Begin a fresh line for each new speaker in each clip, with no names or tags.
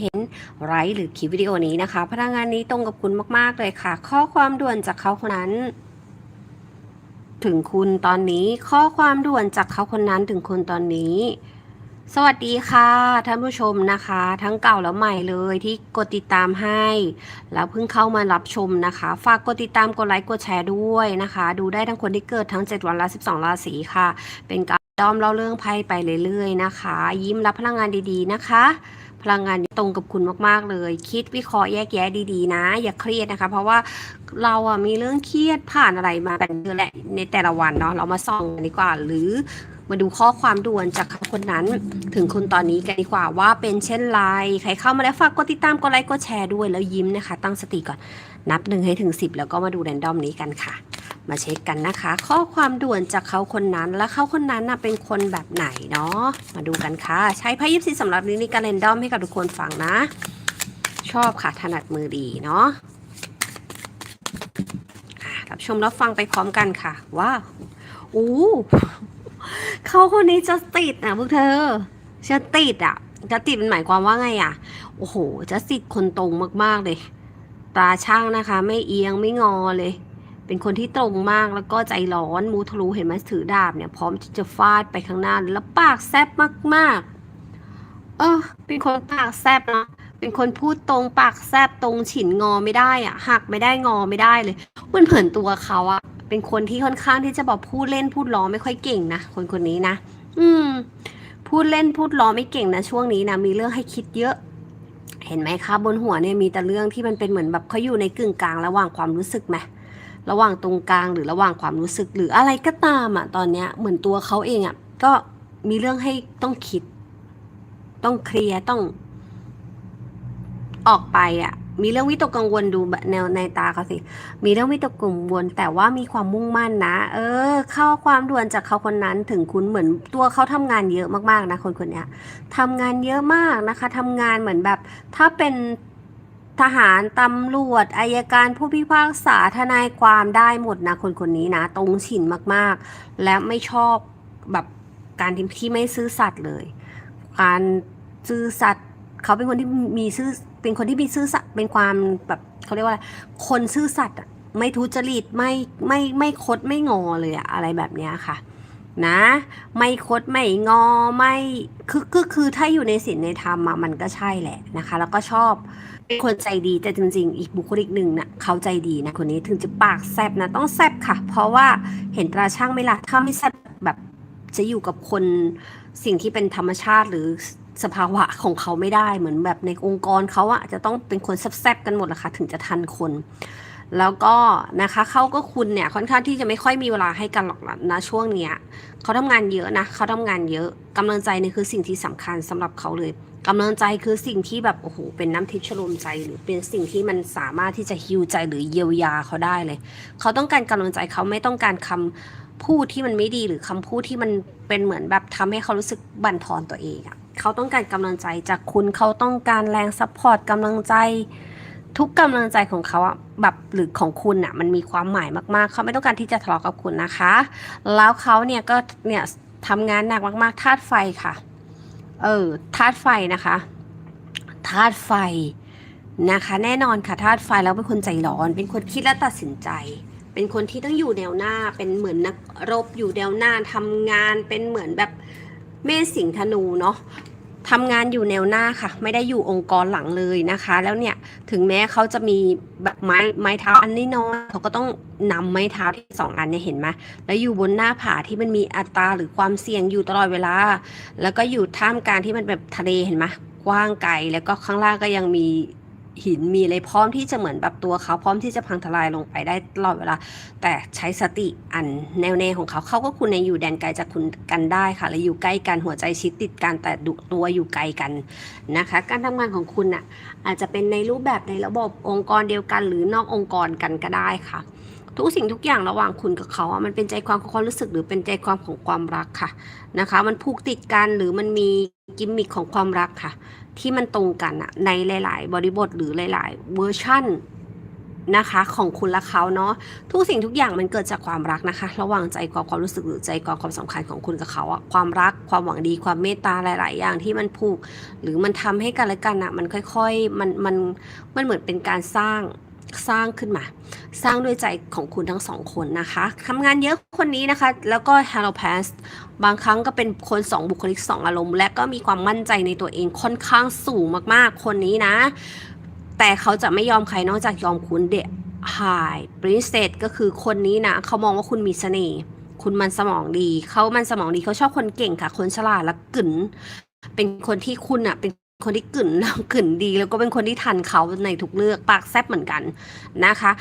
เห็นไลฟ์หรือคลิปวิดีโอนี้นะคะพลังงานนี้ตรงกับคุณมาก ๆ เลยค่ะ ข้อความด่วนจากเขาคนนั้น ถึงคุณตอนนี้ ข้อความด่วนจากเขาคนนั้นถึงคุณตอนนี้ สวัสดีค่ะท่านผู้ชมนะคะ ทั้งเก่าแล้วใหม่เลยที่กดติดตามให้ แล้วเพิ่งเข้ามารับชมนะคะ ฝากกดติดตามกดไลค์กดแชร์ด้วยนะคะ ดูได้ทั้งคนที่เกิดทั้ง 7 วันละ12 ราศีค่ะ เป็นการดอมเล่าเรื่องไพ่ไปเรื่อยๆนะคะ ยิ้มรับพลังงานดีๆนะคะ พลังงานตรงกับคุณมาก ๆ เลย คิดวิเคราะห์แยกแยะดีๆ นะ อย่าเครียดนะคะ เพราะว่าเราอะมีเรื่องเครียดผ่านอะไรมากันเยอะแหละในแต่ละวันเนาะเรามาส่องกันดีกว่า หรือมาดูข้อความด่วนจากคนนั้นถึงคุณตอนนี้กันดีกว่าว่าเป็นเช่นไรใครเข้ามาแล้วฝากกดติดตามกดไลค์กดแชร์ด้วยแล้วยิ้มนะคะ ตั้งสติก่อนนับหนึ่งให้ถึง10แล้วก็มาดูแรนดอมนี้กันค่ะ มาเช็คกันนะคะ ข้อความด่วนจากเขาคนนั้น และเขาคนนั้นน่ะเป็นคนแบบไหนเนาะมาดูกันค่ะ ใช้ไพ่ยิปซีสำหรับนี้ในการเรนดอมให้กับทุกคนฟังนะ ชอบค่ะถนัดมือดีเนาะอะรับชมรับฟังไปพร้อมกันค่ะ ว้าวอู้เขาคนนี้จะติดนะพวกเธอจะติดอะจะติดมันหมายความว่าไงอะ โอ้โหจะติดคนตรงมากๆเลยตาช่างนะคะ ไม่เอียงไม่งอเลย เป็นคนที่ตรงมากแล้วก็ใจร้อนมูทะลุเห็นไหมถือดาบเนี่ยพร้อมที่จะฟาดไปข้างหน้าแล้วปากแซบมากๆ เออ เป็นคนปากแซบนะเป็นคนพูดตรงปากแซบตรงฉินงอไม่ได้อะหักไม่ได้งอไม่ได้เลยมันเผินตัวเขาอะเป็นคนที่ค่อนข้างที่จะบอกพูดเล่นพูดล้อไม่ค่อยเก่งนะคนคนนี้นะอืม พูดเล่นพูดล้อไม่เก่งนะช่วงนี้นะมีเรื่องให้คิดเยอะเห็นไหมคะบนหัวเนี่ยมีแต่เรื่องที่มันเป็นเหมือนแบบเขาอยู่ในกึ่งกลางระหว่างความรู้สึกไหม ระหว่างตรงกลางหรือระหว่างความรู้สึกหรืออะไรก็ตามอะตอนเนี้ยเหมือนตัวเขาเองอะก็มีเรื่องให้ต้องคิด ต้องเคลียร์ต้อง ออกไปอะ มีเรื่องวิตกกังวลดูแบบแนวในตาเขาสิ มีเรื่องวิตกกังวล แต่ว่ามีความมุ่งมั่นนะ เออ เข้าความด่วนจากเขาคนนั้นถึงคุณเหมือนตัวเขาทำงานเยอะมากๆนะคนคนนี้ยทำงานเยอะมากนะคะทำงานเหมือนแบบ ถ้าเป็น ทหารตำรวจอายการผู้พิพากษาทนายความได้หมดนะคนคนนี้นะ ตรงฉินมากๆ และไม่ชอบแบบการที่ที่ไม่ซื่อสัตย์เลย การซื่อสัตย์เขาเป็นคนที่มีซื่อเป็นคนที่มีซื่อสัตย์เป็นความแบบเขาเรียกว่าคนซื่อสัตย์ไม่ทุจริตไม่ไม่ไม่คดไม่งอเลยอะอะไรแบบเนี้ยค่ะ นะ ไม่คดไม่งอไม่คือคือคือถ้าอยู่ในศีลในธรรมอะมันก็ใช่แหละนะคะ แล้วก็ชอบเป็นคนใจดีแต่จริง ๆ อีกบุคลิกหนึ่งน่ะเขาใจดีนะคนนี้ถึงจะปากแซบนะต้องแซบค่ะ เพราะว่าเห็นตราช่างไม่ละถ้าไม่แซบแบบจะอยู่กับคนสิ่งที่เป็นธรรมชาติหรือสภาวะของเขาไม่ได้เหมือนแบบในองค์กรเขาอะจะต้องเป็นคนแซบๆกันหมดละค่ะถึงจะทันคน แล้วก็นะคะเขาก็คุณเนี่ยค่อนข้างที่จะไม่ค่อยมีเวลาให้กันหรอกนะช่วงเนี้ยเขาทำงานเยอะนะเขาทำงานเยอะกำลังใจเนี่ยคือสิ่งที่สำคัญสำหรับเขาเลยกำลังใจคือสิ่งที่แบบโอ้โหเป็นน้ำทิพย์ชโลมใจ หรือเป็นสิ่งที่มันสามารถที่จะฮิวใจหรือเยียวยาเขาได้เลย เขาต้องการกำลังใจเขาไม่ต้องการคำพูดที่มันไม่ดีหรือคำพูดที่มันเป็นเหมือนแบบทำให้เขารู้สึกบั่นทอนตัวเองอะเขาต้องการกำลังใจจากคุณเขาต้องการแรงซัพพอร์ตกำลังใจ ทุกกำลังใจของเขาอะแบบหรือของคุณอะมันมีความหมายมากๆ เขาไม่ต้องการที่จะทะเลาะกับคุณนะคะ แล้วเขาเนี่ยก็เนี่ยทำงานหนักมากๆธาตุไฟค่ะ เออธาตุไฟนะคะธาตุไฟนะคะ แน่นอนค่ะธาตุไฟแล้วเป็นคนใจร้อน เป็นคนคิดและตัดสินใจ เป็นคนที่ต้องอยู่แนวหน้า เป็นเหมือนนักรบอยู่แนวหน้าทำงานเป็นเหมือนแบบเมษสิงห์ธนูเนาะ ทำงานอยู่แนวหน้าค่ะ ไม่ได้อยู่องค์กรหลังเลยนะคะ แล้วเนี่ยถึงแม้เขาจะมีแบบไม้ไม้เท้าอันนี้น้อยเขาก็ต้องนำไม้เท้าที่สองอันเนี่ยเห็นไหมแล้วอยู่บนหน้าผาที่มันมีอัตราหรือความเสี่ยงอยู่ตลอดเวลา แล้วก็อยู่ท่ามกลางที่มันแบบทะเลเห็นไหมกว้างไกลแล้วก็ข้างล่างก็ยังมี หินมีอะไรพร้อมที่จะเหมือนแบบตัวเขาพร้อมที่จะพังทลายลงไปได้ตลอดเวลา แต่ใช้สติอันแนวแน่ของเขาเขาก็คุณในอยู่แดนไกลจากคุณกันได้ค่ะและอยู่ใกล้กันหัวใจชิดติดกันแต่ดุตัวอยู่ไกลกันนะคะ การทำงานของคุณน่ะอาจจะเป็นในรูปแบบในระบบองค์กรเดียวกัน หรือนอกองค์กรกันก็ได้ค่ะ ทุกสิ่งทุกอย่างระหว่างคุณกับเขาอะมันเป็นใจความของความรู้สึกหรือเป็นใจความของความรักค่ะนะคะ มันผูกติดกันหรือมันมีกิมมิคของความรักค่ะ ที่มันตรงกันอะในหลาย ๆ บริบทหรือหลาย ๆ เวอร์ชั่นนะคะของคุณและเขาเนาะทุกสิ่งทุกอย่างมันเกิดจากความรักนะคะ ระหว่างใจกว่าความรู้สึกหรือใจกว่าความสำคัญของคุณกับเขาอะความรักความหวังดีความเมตตาหลาย ๆ อย่างที่มันผูก หรือมันทำให้กันและกันอะมันค่อย ๆ มันมันมันเหมือนเป็นการสร้าง สร้างขึ้นมา สร้างด้วยใจของคุณทั้งสองคนนะคะทำงานเยอะคนนี้นะคะ แล้วก็ Hello Pass บางครั้งก็เป็นคนสองบุคลิกสองอารมณ์ และก็มีความมั่นใจในตัวเองค่อนข้างสูงมากๆ คนนี้นะ แต่เขาจะไม่ยอมใครนอกจากยอมคุณเดะไฮปรินเซสก็คือคนนี้นะ เขามองว่าคุณมีเสน่ห์คุณมันสมองดี เขามันสมองดีเขาชอบคนเก่งค่ะ คนฉลาดและกึ๋นเป็นคนที่คุณอะเป็น คนที่กึ๋นแล้วกึ๋นดีแล้วก็เป็นคนที่ทันเขาในทุกเลือกปากแซบเหมือนกันนะคะ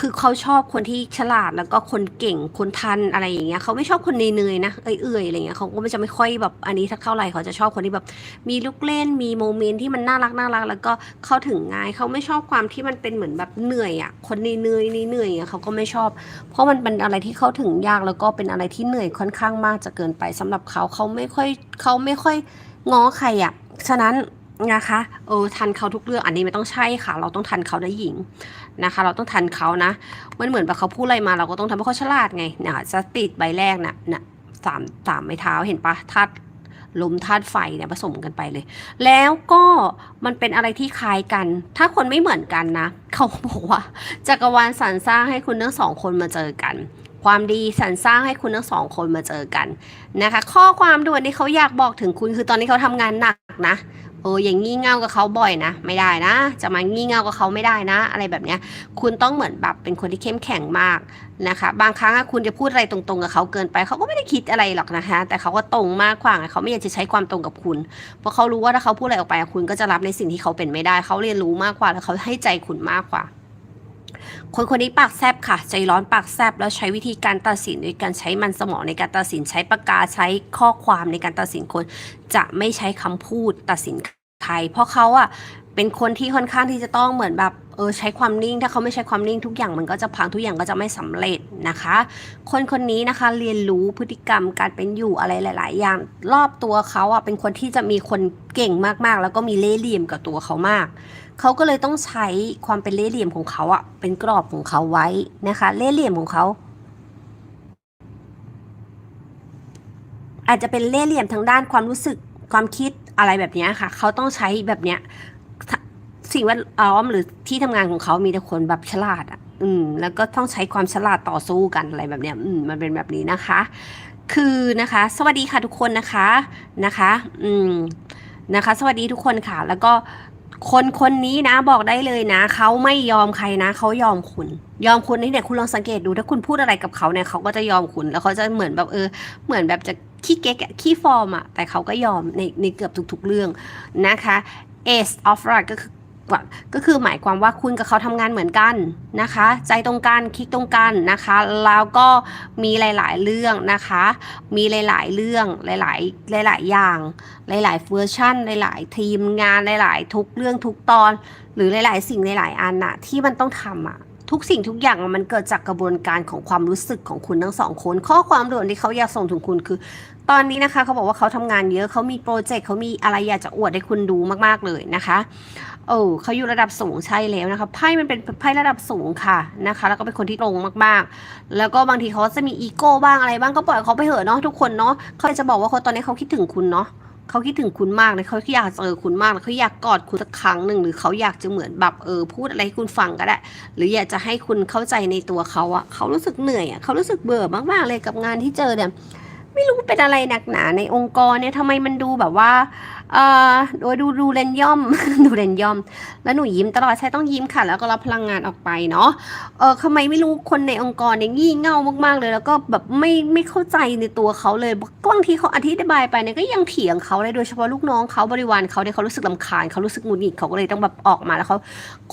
คือเขาชอบคนที่ฉลาดแล้วก็คนเก่งคนทันอะไรอย่างเงี้ยเขาไม่ชอบคนเนยๆนะเอื่อยๆอะไรเงี้ยเขาก็ไม่จะไม่ค่อยแบบอันนี้ถ้าเข้าไหรเขาจะชอบคนที่แบบ มีลูกเล่นมีโมเมนต์ที่มันน่ารักน่ารักแล้วก็เข้าถึงง่ายเขาไม่ชอบความที่มันเป็นเหมือนแบบเหนื่อยอะคนเหนื่อยๆเหนื่อยๆอะเขาก็ไม่ชอบ เพราะมันเป็นอะไรที่เข้าถึงยากแล้วก็เป็นอะไรที่เหนื่อยค่อนข้างมากจะเกินไปสำหรับเขาเขาไม่ค่อยเขาไม่ค่อยง้อใครอะ ฉะนั้นนะคะเออทันเขาทุกเรื่องอันนี้ไม่ต้องใช่ค่ะ เราต้องทันเขานะหญิงนะคะ เราต้องทันเขานะมันเหมือนแบบเขาพูดอะไรมาเราก็ต้องทำให้เขาฉลาดไงเนี่ยสติดใบแรกน่ะน่ะสามสามไม้เท้าเห็นปะธาตุลมธาตุไฟเนี่ยผสมกันไปเลย แล้วก็มันเป็นอะไรที่คล้ายกัน ถ้าคนไม่เหมือนกันนะ เขาบอกว่าจักรวาลสรรสร้างให้คุณทั้งสองคนมาเจอกัน ความดีสรรสร้างให้คุณทั้งสองคนมาเจอกันนะคะ ข้อความด่วนที่เขาอยากบอกถึงคุณคือตอนนี้เขาทำงานหนักนะเอออย่างงี่เง่ากับเขาบ่อยนะ ไม่ได้นะ จะมางี่เง่ากับเขาไม่ได้นะ อะไรแบบเนี้ย คุณต้องเหมือนแบบเป็นคนที่เข้มแข็งมากนะคะ บางครั้งคุณจะพูดอะไรตรงๆกับเขาเกินไป เขาก็ไม่ได้คิดอะไรหรอกนะคะ แต่เขาก็ตรงมากกว่าเขาไม่อยากจะใช้ความตรงกับคุณ เพราะเขารู้ว่าถ้าเขาพูดอะไรออกไปคุณก็จะรับในสิ่งที่เขาเป็นไม่ได้ เขาเรียนรู้มากกว่าแล้วเขาให้ใจคุณมากกว่า คนคนนี้ปากแซบค่ะ ใจร้อนปากแซบแล้วใช้วิธีการตัดสินโดยการใช้มันสมองในการตัดสินใช้ปากกาใช้ข้อความในการตัดสินคน จะไม่ใช้คำพูดตัดสิน ใคร เพราะเขาอะเป็นคนที่ค่อนข้างที่จะต้องเหมือนแบบเออใช้ความนิ่ง ถ้าเขาไม่ใช้ความนิ่งทุกอย่างมันก็จะพังทุกอย่างก็จะไม่สำเร็จนะคะ คนคนนี้นะคะเรียนรู้พฤติกรรมการเป็นอยู่อะไรหลาย ๆ อย่างรอบตัวเขาอะเป็นคนที่จะมีคนเก่งมาก ๆ แล้วก็มีเล่ห์เหลี่ยมกับตัวเขามาก เขาก็เลยต้องใช้ความเป็นเล่ห์เหลี่ยมของเขาอะเป็นกรอบของเขาไว้นะคะ เล่ห์เหลี่ยมของเขาอาจจะเป็นเล่ห์เหลี่ยมทางด้านความรู้สึกความคิด อะไรแบบนี้ค่ะ เขาต้องใช้แบบเนี้ยสิ่งแวดล้อมหรือที่ทำงานของเขามีแต่คนแบบฉลาดอะ อืม แล้วก็ต้องใช้ความฉลาดต่อสู้กันอะไรแบบเนี้ย อืม มันเป็นแบบนี้นะคะ คือนะคะ สวัสดีค่ะทุกคนนะคะ นะคะ อืม นะคะ สวัสดีทุกคนค่ะ แล้วก็ คนคนนี้นะบอกได้เลยนะเขาไม่ยอมใครนะเขายอมคุณ ยอมคุณนี่เนี่ยคุณลองสังเกตดูถ้าคุณพูดอะไรกับเขาเนี่ยเขาก็จะยอมคุณแล้วเขาจะเหมือนแบบเออ เหมือนแบบจะขี้เก๊กขี้ฟอร์มอะแต่เขาก็ยอมในในเกือบทุกๆเรื่องนะคะ Ace of r o d ก็คือ ก็คือหมายความว่าคุณกับเขาทำงานเหมือนกันนะคะ ใจตรงกันคิดตรงกันนะคะ แล้วก็มีหลาย ๆ เรื่องนะคะ มีหลาย ๆ เรื่องหลาย ๆ หลาย ๆ อย่าง หลายๆเวอร์ชันหลาย ๆ ทีมงานหลาย ๆ ทุกเรื่องทุกตอน หรือหลาย ๆ สิ่งหลาย ๆ อันน่ะที่มันต้องทำอะทุกสิ่งทุกอย่างมันเกิดจากกระบวนการของความรู้สึกของคุณทั้งสองคน ข้อความด่วนที่เขาอยากส่งถึงคุณคือ ตอนนี้นะคะเขาบอกว่าเขาทำงานเยอะเขามีโปรเจกต์เขามีอะไรอยากจะอวดให้คุณดูมากๆเลยนะคะ โอ้เขาอยู่ระดับสูงใช่แล้วนะคะไพ่มันเป็นไพ่ระดับสูงค่ะนะคะ แล้วก็เป็นคนที่ตรงมากๆ แล้วก็บางทีเขาจะมีอีโก้บ้างอะไรบ้างก็ปล่อยเขาไปเถอะเนาะทุกคนเนาะเขาจะบอกว่าเขาตอนนี้เขาคิดถึงคุณเนาะเขาคิดถึงคุณมากเลยเขาอยากเจอคุณมากเลยเขาอยากกอดคุณสักครั้งหนึ่งหรือเขาอยากจะเหมือนแบบเออพูดอะไรให้คุณฟังก็ได้ หรืออยากจะให้คุณเข้าใจในตัวเขาอะเขารู้สึกเหนื่อยอะเขารู้สึกเบื่อมากๆเลยกับงานที่เจอเนี่ย ไม่รู้เป็นอะไรหนักหนาในองค์กรเนี่ยทำไมมันดูแบบว่า เออโดยดูดูเรนย่อม ดูเรนย่อม แล้วหนูยิ้มตลอดใช่ต้องยิ้มค่ะ แล้วก็รับพลังงานออกไปเนาะ เออทำไมไม่รู้คนในองค์กรเนี่ยงี่เง่ามากๆเลย แล้วก็แบบไม่ไม่เข้าใจในตัวเขาเลยบางทีเขาอธิบายไปเนี่ยก็ยังเถียงเขาเลยโดยเฉพาะลูกน้องเขาบริวารเขาเนี่ยเขารู้สึกลำคาญเขารู้สึกหงุดหงิดเขาก็เลยต้องแบบออกมาแล้วเขา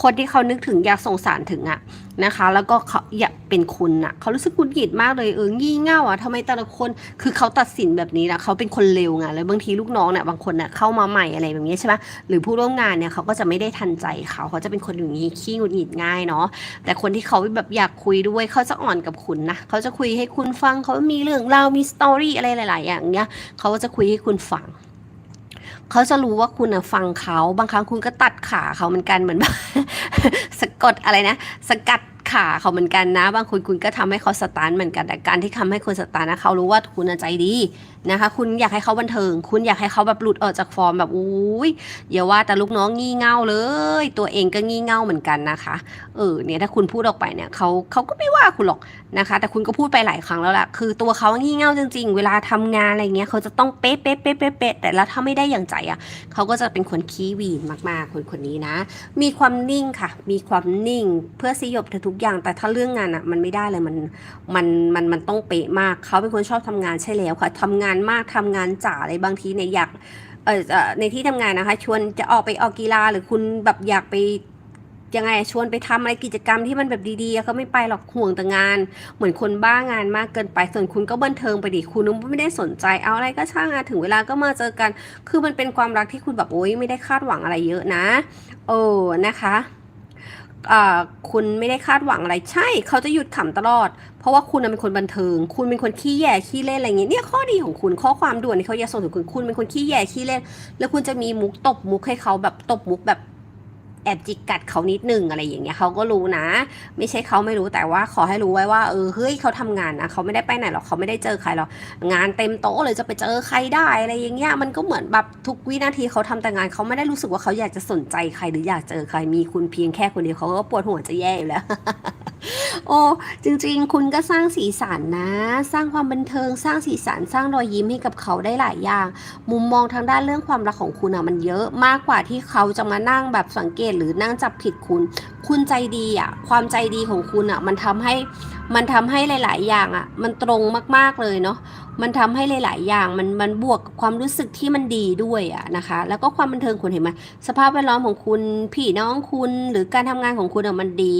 คนที่เขานึกถึงอยากส่งสารถึงอะนะคะ แล้วก็เขาอยากเป็นคุณอะเขารู้สึกหงุดหงิดมากเลยเอองี่เง่าอะทำไมแต่ละคนคือเขาตัดสินแบบนี้นะเขาเป็นคนเลวไงแล้วบางทีลูกน้องเนี่ยบางคนเนี่ยเข้ามาใหม่อะไรแบบนี้ใช่ไหมหรือผู้ร่วมงานเนี่ยเขาก็จะไม่ได้ทันใจเขาเขาจะเป็นคนอย่างนี้ขี้หงุดหงิดง่ายเนาะแต่คนที่เขาแบบอยากคุยด้วยเขาจะอ่อนกับคุณนะเขาจะคุยให้คุณฟังเขามีเรื่องเรามีสตอรี่อะไรหลาย ๆ อย่างเนี้ยเขาก็จะคุยให้คุณฟัง เขาจะรู้ว่าคุณอะฟังเขา บางครั้งคุณก็ตัดขาเขาเหมือนกันเหมือนแบบสะกดอะไรนะ สกัดขาเขาเหมือนกันนะ บางคนคุณก็ทำให้เขาสตาร์ทเหมือนกันแต่การที่ทำให้คนสตาร์ทนะเขารู้ว่าคุณใจดี นะคะ คุณอยากให้เขาบันเทิง คุณอยากให้เขาแบบหลุดออกจากฟอร์มแบบอุ้ยอย่าว่าแต่ลูกน้องงี่เง่าเลย ตัวเองก็งี่เง่าเหมือนกันนะคะ เออเนี่ยถ้าคุณพูดออกไปเนี่ยเขาเขาก็ไม่ว่าคุณหรอกนะคะ แต่คุณก็พูดไปหลายครั้งแล้วแหละคือตัวเขางี่เง่าจริง ๆ เวลาทำงานอะไรเงี้ยเขาจะต้องเป๊ะเป๊ะเป๊ะเป๊ะเป๊ะแต่แล้วถ้าไม่ได้อย่างใจอะเขาก็จะเป็นคนขี้วีนมากๆคนคนนี้นะ มีความนิ่งค่ะ มีความนิ่งเพื่อสยบเธอทุกอย่าง แต่ถ้าเรื่องงานอะมันไม่ได้เลยมันมันมันมันต้องเป๊ะมากเขาเป็นคนชอบทำงานใช่แล้วค่ะทำงานมากทำงานจ๋าอะไรบางทีเนี่ยอยากเออในที่ทำงานนะคะ ชวนจะออกไปออกกีฬาหรือคุณแบบอยากไปยังไงชวนไปทำอะไรกิจกรรมที่มันแบบดีๆเขาไม่ไปหรอกห่วงแต่งาน เหมือนคนบ้างานมากเกินไปส่วนคุณก็บันเทิงไปดิคุณไม่ได้สนใจเอาอะไรก็ช่างอะถึงเวลาก็มาเจอกัน คือมันเป็นความรักที่คุณแบบโอ๊ยไม่ได้คาดหวังอะไรเยอะนะ โอ้นะคะ คุณไม่ได้คาดหวังอะไร ใช่เขาจะหยุดขำตลอด เพราะว่าคุณเป็นคนบันเทิง คุณเป็นคนขี้แย่ขี้เล่นอะไรอย่างเงี้ยเนี่ยข้อดีของคุณข้อความด่วนที่เขาอยาส่งถึงคุณคุณเป็นคนขี้แย่ขี้เล่น แล้วคุณจะมีมุกตบมุกให้เขาแบบตบมุกแบบ แอบจิกกัดเขานิดนึงอะไรอย่างเงี้ยเขาก็รู้นะ ไม่ใช่เขาไม่รู้แต่ว่าขอให้รู้ไว้ว่าเออเฮ้ยเขาทำงานนะเขาไม่ได้ไปไหนหรอกเขาไม่ได้เจอใครหรอกงานเต็มโต๊ะเลยจะไปเจอใครได้อะไรอย่างเงี้ยมันก็เหมือนแบบทุกวินาทีเขาทำแต่งานเขาไม่ได้รู้สึกว่าเขาอยากจะสนใจใครหรืออยากเจอใครมีคุณเพียงแค่คนเดียวเขาก็ปวดหัวจะแย่อยู่แล้ว โอ้จริงๆ คุณก็สร้างสีสันนะ สร้างความบันเทิง สร้างสีสัน สร้างรอยยิ้มให้กับเขาได้หลายอย่าง มุมมองทางด้านเรื่องความรักของคุณอะมันเยอะมากกว่าที่เขาจะมานั่งแบบสังเกตหรือนั่งจับผิดคุณ คุณใจดีอะความใจดีของคุณอะมันทำให้มันทำให้หลาย ๆ อย่างอะมันตรงมากๆเลยเนาะ มันทำให้หลาย ๆ อย่างมันมันบวกกับความรู้สึกที่มันดีด้วยอะนะคะ แล้วก็ความบันเทิงคุณเห็นไหมสภาพแวดล้อมของคุณพี่น้องคุณหรือการทำงานของคุณอะมันดี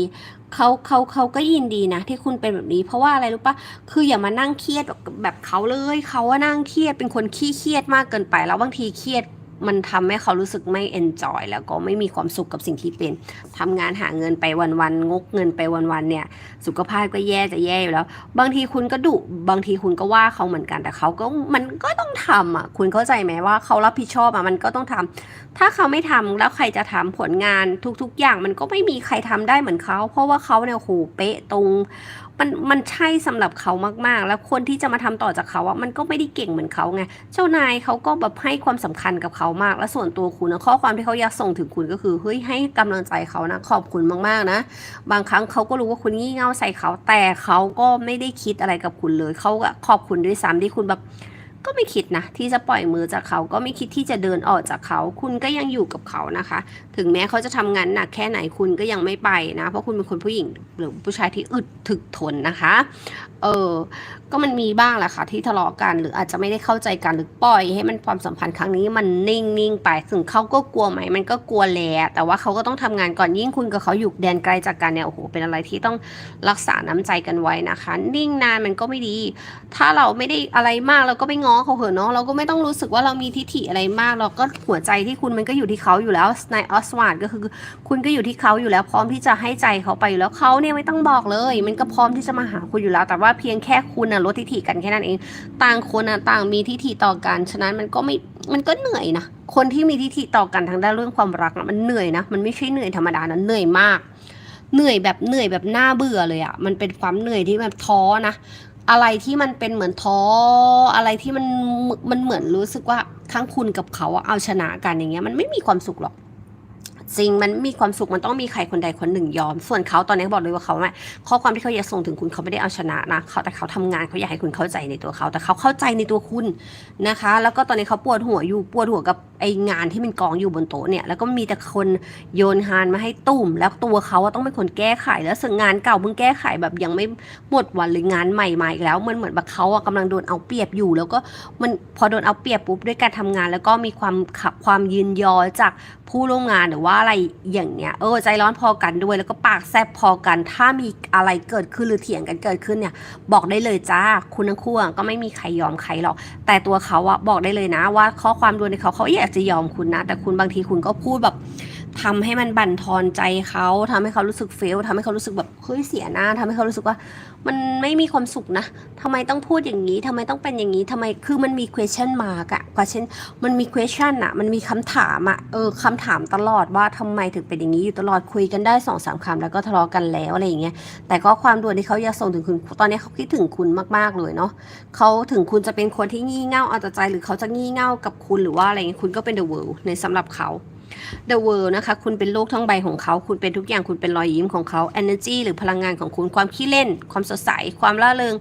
เขาเขาเขาก็ยินดีนะ ที่คุณเป็นแบบนี้ เพราะว่าอะไรรู้ปะคืออย่ามานั่งเครียดแบบเขาเลยเขาว่านั่งเครียดเป็นคนขี้เครียดมากเกินไปแล้วบางทีเครียด มันทำให้เขารู้สึกไม่เอนจอยแล้วก็ไม่มีความสุขกับสิ่งที่เป็นทำงานหาเงินไปวันๆงกเงินไปวันๆเนี่ย สุขภาพก็แย่จะแย่อยู่แล้ว บางทีคุณก็ดุบางทีคุณก็ว่าเขาเหมือนกันแต่เขาก็มันก็ต้องทำอะคุณเข้าใจไหมว่าเขารับผิดชอบอะมันก็ต้องทำถ้าเขาไม่ทำแล้วใครจะทำผลงานทุกๆ อย่างมันก็ไม่มีใครทำได้เหมือนเขา เพราะว่าเขาเนี่ยโหเป๊ะตรง มันมันใช่สำหรับเขามากๆ แล้วคนที่จะมาทำต่อจากเขาอะมันก็ไม่ได้เก่งเหมือนเขาไงเจ้านายเขาก็แบบให้ความสำคัญกับเขามาก แล้วส่วนตัวคุณนะข้อความที่เขาอยากส่งถึงคุณก็คือเฮ้ยให้กำลังใจเขานะขอบคุณมากๆนะ บางครั้งเขาก็รู้ว่าคุณงี่เง่าใส่เขาแต่เขาก็ไม่ได้คิดอะไรกับคุณเลยเขาก็ขอบคุณด้วยซ้ำที่คุณแบบ ก็ไม่คิดนะที่จะปล่อยมือจากเขาก็ไม่คิดที่จะเดินออกจากเขา คุณก็ยังอยู่กับเขานะคะ ถึงแม้เขาจะทำงานหนักแค่ไหนคุณก็ยังไม่ไปนะ เพราะคุณเป็นคนผู้หญิงหรือผู้ชายที่อึดถึกทนนะคะ เออ ก็มันมีบ้างแหละค่ะที่ทะเลาะกัน หรืออาจจะไม่ได้เข้าใจกันหรือปล่อย ให้มันความสัมพันธ์ครั้งนี้มันนิ่งนิ่งๆไปถึงเขาก็กลัวไหม มันก็กลัวแหละแต่ว่าเขาก็ต้องทำงานก่อนยิ่งคุณกับเขาอยู่แดนไกลจากกันเนี่ยโอ้โหเป็นอะไรที่ต้องรักษาน้ำใจกันไว้นะคะ นิ่งนานมันก็ไม่ดี ถ้าเราไม่ได้อะไรมากเราก็ไปง้อเขาเหอะเนาะเราก็ไม่ต้องรู้สึกว่าเรามีทิฐิอะไรมาก เราก็หัวใจที่คุณมันก็อยู่ที่เขาอยู่แล้วในออสวาร์ดก็คือ คุณก็อยู่ที่เขาอยู่แล้วพร้อมที่จะให้ใจเขาไปอยู่แล้วเขาเนี่ยไม่ต้องบอกเลย มันก็พร้อมที่จะมาหาคุณอยู่แล้ว แต่ว่าเพียงแค่คุณนะลดทิฐิกันแค่นั้นเอง ต่างคนน่ะต่างมีทิฐิต่อกัน ฉะนั้นมันก็ไม่มันก็เหนื่อยนะคนที่มีทิฐิต่อกันทางด้านเรื่องความรักนะมันเหนื่อยนะมันไม่ใช่เหนื่อยธรรมดานะเหนื่อยมาก เหนื่อยแบบเหนื่อยแบบน่าเบื่อเลยอะมันเป็นความเหนื่อยที่แบบท้อนะอะไรที่มันเป็นเหมือนท้ออะไรที่มันมันเหมือนรู้สึกว่าทั้งคุณกับเขาเอาชนะกันอย่างเงี้ยมันไม่มีความสุขหรอก จริง มันมีความสุขมันต้องมีใครคนใดคนหนึ่งยอม ส่วนเขาตอนนี้บอกเลยว่าเขาไม่ข้อความที่เขาอยากส่งถึงคุณเขาไม่ได้เอาชนะนะเขาแต่เขาทำงานเขาอยากให้คุณเข้าใจในตัวเขา แต่เขาเข้าใจในตัวคุณนะคะ แล้วก็ตอนนี้เขาปวดหัวอยู่ปวดหัวกับ ไองานที่มันกองอยู่บนโต๊ะเนี่ยแล้วก็มีแต่คนโยนงานมาให้ตุ่ม แล้วตัวเขาอะต้องเป็นคนแก้ไข แล้วส่วนงานเก่ามึงแก้ไขแบบยังไม่หมดวันหรืองานใหม่มาอีกแล้วมันเหมือนแบบเขาอะกำลังโดนเอาเปรียบอยู่ แล้วก็มันพอโดนเอาเปรียบปุ๊บด้วยการทำงาน แล้วก็มีความขับความยืนยอจากผู้ร่วมงานหรือว่าอะไรอย่างเนี้ยเออใจร้อนพอกันด้วย แล้วก็ปากแซบพอกัน ถ้ามีอะไรเกิดขึ้นหรือเถียงกันเกิดขึ้นเนี่ย บอกได้เลยจ้าคุณทั้งคู่ก็ไม่มีใครยอมใครหรอกแต่ตัวเขาอะบอกได้เลยนะว่าข้อความดวนในเขาเขาอยากจะยอมคุณนะ แต่คุณบางทีคุณก็พูดแบบ ททำให้มันบั่นทอนใจเขาทำให้เขารู้สึกเฟลทำให้เขารู้สึกแบบเฮ้ยเสียหน้าทำให้เขารู้สึกว่า มันไม่มีความสุขนะทำไมต้องพูดอย่างนี้ทำไมต้องเป็นอย่างนี้ทำไมคือมันมี question mark อะ question มันมี question อะมันมีคำถามอะเออคำถามตลอดว่าทำไมถึงเป็นอย่างนี้อยู่ตลอดคุยกันได้สองสามคำแล้วก็ทะเลาะกันแล้วอะไรอย่างเงี้ยแต่ก็ความด่วนที่เขาอยากส่งถึงคุณตอนนี้เขาคิดถึงคุณมากๆเลยเนาะเขาถึงคุณจะเป็นคนที่งี่เง่าเอาแต่ใจ หรือเขาจะงี่เง่ากับคุณหรือว่าอะไรเงี้ยคุณก็เป็น the world ในสำหรับเขา The World นะคะ คุณเป็นโลกทั้งใบของเขา คุณเป็นทุกอย่าง คุณเป็นรอยยิ้มของเขา Energy หรือพลังงานของคุณ ความขี้เล่น ความสดใส ความล่าเริง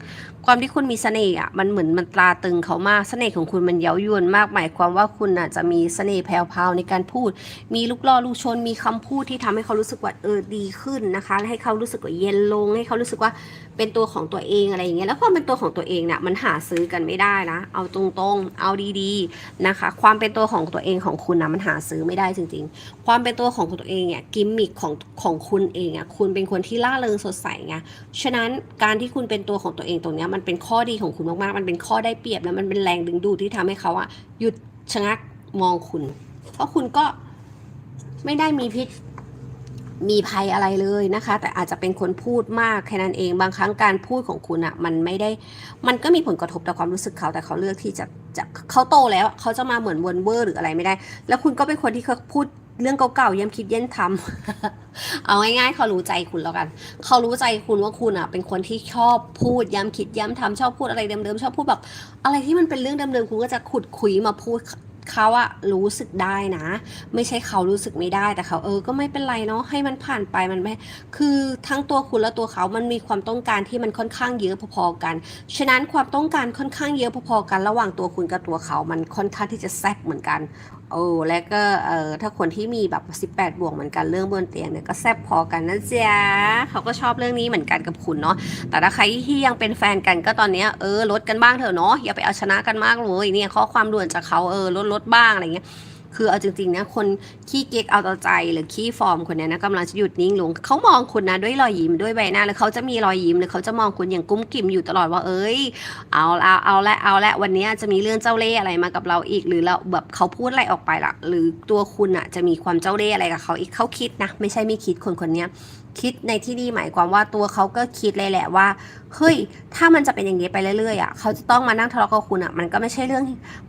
ความที่คุณมีเสน่ห์อะ มันเหมือนมันตราตึงเขามาก เสน่ห์ของคุณมันเย้ายวนมาก หมายความว่าคุณอะจะมีเสน่ห์แผ่วๆในการพูด มีลูกล่อลูกชน มีคำพูดที่ทำให้เขารู้สึกว่าเออดีขึ้นนะคะ ให้เขารู้สึกว่าเย็นลง ให้เขารู้สึกว่า เป็นตัวของตัวเองอะไรอย่างเงี้ยแล้วความเป็นตัวของตัวเองเนี่ยมันหาซื้อกันไม่ได้นะ เอาตรงๆ เอาดีๆนะคะ ความเป็นตัวของตัวเองของคุณนะมันหาซื้อไม่ได้จริง ๆ ความเป็นตัวของตัวเองเนี่ยกิมมิคของของคุณเองอะคุณเป็นคนที่ล่าเริงสดใสไงฉะนั้นการที่คุณเป็นตัวของตัวเองตรงเนี้ยมันเป็นข้อดีของคุณมากๆ มันเป็นข้อได้เปรียบแล้วมันเป็นแรงดึงดูดที่ทำให้เขาอะหยุดชะงักมองคุณ เพราะคุณก็ไม่ได้มีพิษ มีภัยอะไรเลยนะคะ แต่อาจจะเป็นคนพูดมากแค่นั้นเองบางครั้งการพูดของคุณอะมันไม่ได้มันก็มีผลกระทบต่อความรู้สึกเขาแต่เขาเลือกที่จะจะเขาโตแล้วเขาจะมาเหมือนวนเวอร์หรืออะไรไม่ได้ แล้วคุณก็เป็นคนที่เขาพูดเรื่องเก่าๆย้ำคิดย้ำทำเอาง่ายๆ เขารู้ใจคุณแล้วกัน เขารู้ใจคุณว่าคุณอะ เป็นคนที่ชอบพูดย้ำคิดย้ำทำชอบพูดอะไรเดิมๆชอบพูดแบบ อะไรที่มันเป็นเรื่องเดิมๆคุณก็จะขุดคุยมาพูด เขาอะรู้สึกได้นะ ไม่ใช่เขารู้สึกไม่ได้แต่เขาเออ ก็ไม่เป็นไรเนาะให้มันผ่านไปมันไม่คือทั้งตัวคุณและตัวเขามันมีความต้องการที่มันค่อนข้างเยอะพอๆกัน ฉะนั้นความต้องการค่อนข้างเยอะพอๆกัน ระหว่างตัวคุณกับตัวเขา มันค่อนข้างที่จะแซบเหมือนกัน โอ้และก็เออถ้าคนที่มีแบบ 18 บวกเหมือนกันเรื่องบนเตียงเนี่ยก็แซ่บพอกันนะจ๊ะเขาก็ชอบเรื่องนี้เหมือนกันกับคุณเนาะแต่ถ้าใครที่ยังเป็นแฟนกันก็ตอนเนี้ยเออลดกันบ้างเถอะเนาะอย่าไปเอาชนะกันมากเลยเนี่ยข้อความด่วนจากเขาเออลดลดบ้างอะไรเงี้ย คือเอาจริงๆนะคนขี้เก๊กเอาต่ใจหรือขี้ฟอร์มคนเนี้ยนะกำลังจะหยุดนิ่งลงเขามองคุณนะด้วยรอยยิ้มด้วยใบหน้าแล้วเขาจะมีรอยยิ้มหรือเขาจะมองคุณอย่างกุ้มกิ่มอยู่ตลอดว่าเอ้ยเอาเอาเอาละเอาละวันนี้จะมีเรื่องเจ้าเล่ห์อะไรมากับเราอีก หรือเราแบบเขาพูดอะไรออกไปละหรือตัวคุณอะจะมีความเจ้าเล่ห์อะไรกับเขาอีกเขาคิดนะไม่ใช่ไม่คิดคนคนเนี้ย คิดในที่นี่หมายความว่าตัวเขาก็คิดเลยแหละว่า เฮ้ย ถ้ามันจะเป็นอย่างนี้ไปเรื่อยๆอะเขาจะต้องมานั่งทะเลาะกับคุณอะ มันก็ไม่ใช่เรื่อง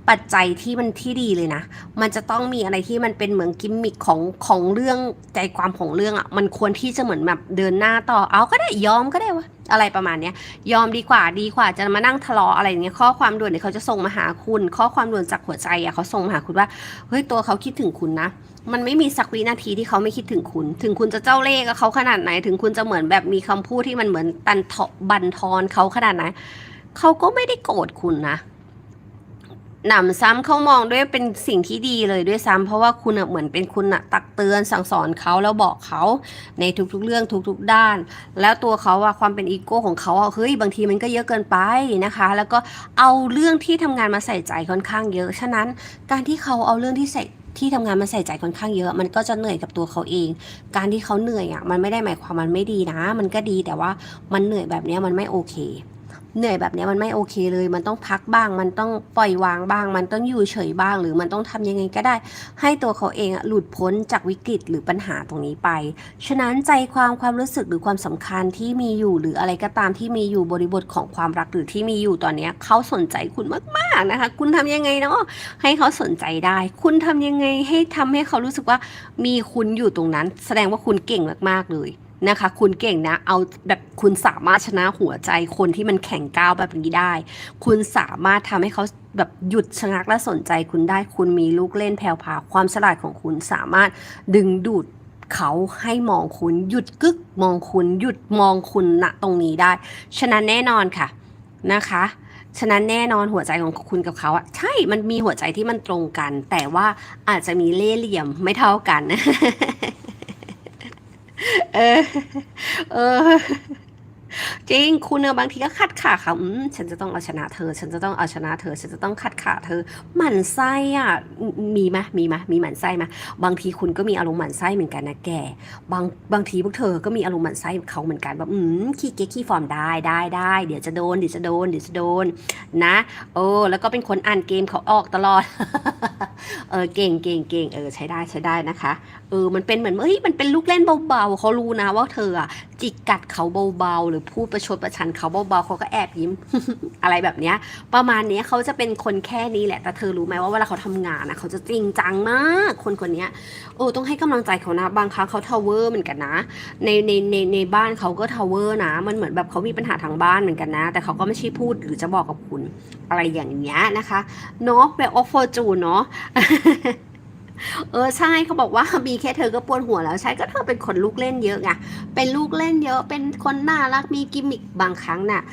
ปัจจัยที่มันที่ดีเลยนะ มันจะต้องมีอะไรที่มันเป็นเหมือนกิมมิคของของเรื่องใจความของเรื่องอะ มันควรที่จะเหมือนแบบเดินหน้าต่อ เอาก็ได้ยอมก็ได้วะ อะไรประมาณเนี้ย ยอมดีกว่าดีกว่าจะมานั่งทะเลาะอะไรอย่างเงี้ย ข้อความด่วนเนี่ยเขาจะส่งมาหาคุณ ข้อความด่วนจากหัวใจอะเขาส่งมาหาคุณว่า เฮ้ยตัวเขาคิดถึงคุณนะ มันไม่มีสักวินาทีที่เขาไม่คิดถึงคุณ ถึงคุณจะเจ้าเล่ห์กับเขาขนาดไหน ถึงคุณจะเหมือนแบบมีคำพูดที่มันเหมือนตันเถาะบันทอนเขาขนาดไหนเขาก็ไม่ได้โกรธคุณนะหนำซ้ำเขามองด้วยเป็นสิ่งที่ดีเลยด้วยซ้ำเพราะว่าคุณเหมือนเป็นคุณตักเตือนสั่งสอนเขาแล้วบอกเขาในทุกๆเรื่องทุกๆด้าน แล้วตัวเขาอะความเป็นอีโก้ของเขาเฮ้ยบางทีมันก็เยอะเกินไปนะคะ แล้วก็เอาเรื่องที่ทำงานมาใส่ใจค่อนข้างเยอะ ฉะนั้นการที่เขาเอาเรื่องที่ใส่ ที่ทำงานมันใส่ใจค่อนข้างเยอะ มันก็จะเหนื่อยกับตัวเขาเอง การที่เขาเหนื่อยอะมันไม่ได้หมายความมันไม่ดีนะ มันก็ดีแต่ว่ามันเหนื่อยแบบนี้มันไม่โอเค เหนื่อยแบบนี้มันไม่โอเคเลย มันต้องพักบ้าง มันต้องปล่อยวางบ้าง มันต้องอยู่เฉยบ้าง หรือมันต้องทำยังไงก็ได้ ให้ตัวเขาเองหลุดพ้นจากวิกฤตหรือปัญหาตรงนี้ไป ฉะนั้นใจความความรู้สึกหรือความสำคัญที่มีอยู่หรืออะไรก็ตามที่มีอยู่บริบทของความรักหรือที่มีอยู่ตอนนี้เขาสนใจคุณมากๆนะคะ คุณทำยังไงเนาะให้เขาสนใจได้ คุณทำยังไงให้ทำให้เขารู้สึกว่ามีคุณอยู่ตรงนั้น แสดงว่าคุณเก่งมากๆเลย นะคะ คุณเก่งนะ เอาแบบคุณสามารถชนะหัวใจคนที่มันแข็งก้าวแบบนี้ได้ คุณสามารถทำให้เขาแบบหยุดชะงักและสนใจคุณได้ คุณมีลูกเล่นแผวพาความฉลาดของคุณสามารถดึงดูดเขาให้มองคุณหยุดกึกมองคุณหยุดมองคุณณตรงนี้ได้ ฉะนั้นแน่นอนค่ะนะคะฉะนั้นแน่นอนหัวใจของคุณกับเขาอะใช่มันมีหัวใจที่มันตรงกัน แต่ว่าอาจจะมีเล่ห์เหลี่ยมไม่เท่ากัน เออเออ จริงคุณเนอะบางทีก็ขัดขาเขาอืมฉันจะต้องเอาชนะเธอ ฉันจะต้องเอาชนะเธอ ฉันจะต้องขัดขาเธอหมั่นไส้อะมีไหมมีไหมมีหมั่นไส้ไหมบางทีคุณก็มีอารมณ์หมั่นไส้เหมือนกันนะแกบางบางทีพวกเธอก็มีอารมณ์หมั่นไส้เขาเหมือนกันแบบอืมขี้เก๊กขี้ฟอร์มได้ได้ได้เดี๋ยวจะโดนเดี๋ยวจะโดนเดี๋ยวจะโดนนะโอ้แล้วก็เป็นคนอ่านเกมเขาออกตลอดเออเก่งเก่งเก่งเออใช้ได้ใช้ได้นะคะเออมันเป็นเหมือนเฮ้ยมันเป็นลูกเล่นเบาๆเขารู้นะว่าเธอจิกกัดเขาเบาๆหรือพูดประชดประชันเขาเบาๆเขาก็แอบยิ้ม อะไรแบบเนี้ย ประมาณเนี้ยเขาจะเป็นคนแค่นี้แหละ แต่เธอรู้ไหมว่าเวลาเขาทำงานนะเขาจะจริงจังมาก คนคนเนี้ยโอ้ต้องให้กำลังใจเขานะบางครั้งเขาทาวเวอร์เหมือนกันนะ ในในในในบ้านเขาก็ทาวเวอร์นะ มันเหมือนแบบเขามีปัญหาทางบ้านเหมือนกันนะ แต่เขาก็ไม่ใช่พูดหรือจะบอกกับคุณ อะไรอย่างเงี้ยนะคะเนาะแบบออฟฟอร์จูนเนาะ เออใช่เขาบอกว่ามีแค่เธอก็ปวดหัวแล้วใช่ก็เธอเป็นคนลูกเล่นเยอะไงเป็นลูกเล่นเยอะ เป็นคนน่ารักมีกิมมิคบางครั้งน่ะ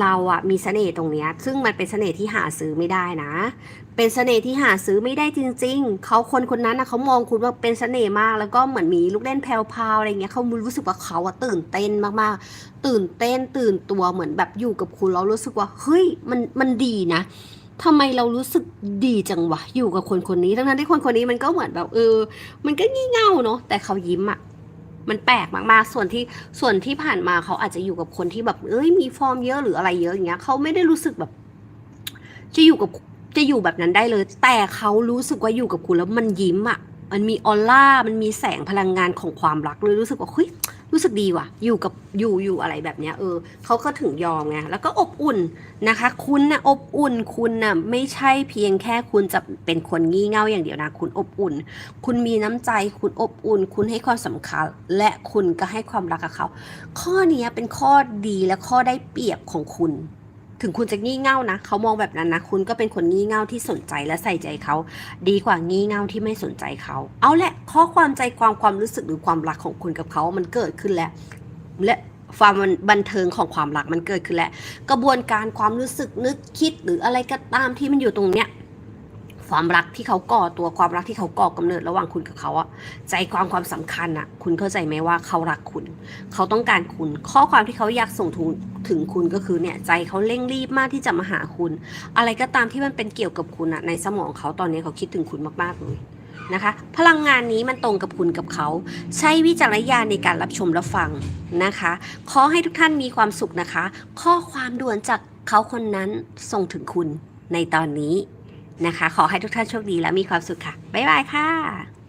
เราอะมีเสน่ห์ตรงเนี้ย ซึ่งมันเป็นเสน่ห์ที่หาซื้อไม่ได้นะ เป็นเสน่ห์ที่หาซื้อไม่ได้จริง ๆ เขาคนคนนั้นนะเขามองคุณว่าเป็นเสน่ห์มาก แล้วก็เหมือนมีลูกเล่นแพรวๆอะไรเงี้ยเขารู้สึกว่าเขาอะตื่นเต้นมากๆ ตื่นเต้นตื่นตัวเหมือนแบบอยู่กับคุณแล้วรู้สึกว่าเฮ้ยมันมันดีนะ ทำไมเรารู้สึกดีจังวะอยู่กับคนคนนี้ทั้งนั้นที่คนคนนี้มันก็เหมือนแบบเออ มันก็งี่เง่าเนาะแต่เขายิ้มอะมันแปลกมากๆ ส่วนที่ส่วนที่ผ่านมาเขาอาจจะอยู่กับคนที่แบบ เอ้ยมีฟอร์มเยอะหรืออะไรเยอะอย่างเงี้ยเขาไม่ได้รู้สึกแบบ จะอยู่กับจะอยู่แบบนั้นได้เลย แต่เขารู้สึกว่าอยู่กับคุณแล้วมันยิ้มอะมันมีออร่ามันมีแสงพลังงานของความรักเลยรู้สึกว่าเฮ้ย รู้สึกดีว่ะ อยู่กับอยู่อยู่อะไรแบบเนี้ยเออเขาก็ถึงยอมไงแล้วก็อบอุ่นนะคะ คุณนะอบอุ่นคุณนะไม่ใช่เพียงแค่คุณจะเป็นคนงี่เง่าอย่างเดียวนะ คุณอบอุ่น คุณมีน้ำใจ คุณอบอุ่น คุณให้ความสำคัญ และคุณก็ให้ความรักกับเขา ข้อนี้เป็นข้อดีและข้อได้เปรียบของคุณ ถึงคุณจะงี่เง่านะเขามองแบบนั้นนะคุณก็เป็นคนงี่เง่าที่สนใจและใส่ใจเขาดีกว่างี่เง่าที่ไม่สนใจเขาเอาแหละข้อความใจความความรู้สึกหรือความรักของคุณกับเขามันเกิดขึ้นแล้วและความบันเทิงของความรักมันเกิดขึ้นแล้ว กระบวนการความรู้สึกนึกคิดหรืออะไรก็ตามที่มันอยู่ตรงเนี้ย ความรักที่เขาก่อตัวความรักที่เขาก่อกำเนิดระหว่างคุณกับเขาอะใจความความสำคัญอะคุณเข้าใจไหมว่าเขารักคุณ เขาต้องการคุณ ข้อความที่เขาอยากส่งถึงถึงคุณก็คือเนี่ยใจเขาเร่งรีบมากที่จะมาหาคุณ อะไรก็ตามที่มันเป็นเกี่ยวกับคุณอะในสมองเขาตอนนี้เขาคิดถึงคุณมากๆเลยนะคะพลังงานนี้มันตรงกับคุณกับเขา ใช้วิจารณญาณในการรับชมรับฟังนะคะ ขอให้ทุกท่านมีความสุขนะคะ ข้อความด่วนจากเขาคนนั้นส่งถึงคุณในตอนนี้ นะคะ ขอให้ทุกท่านโชคดีและมีความสุขค่ะ บ๊ายบายค่ะ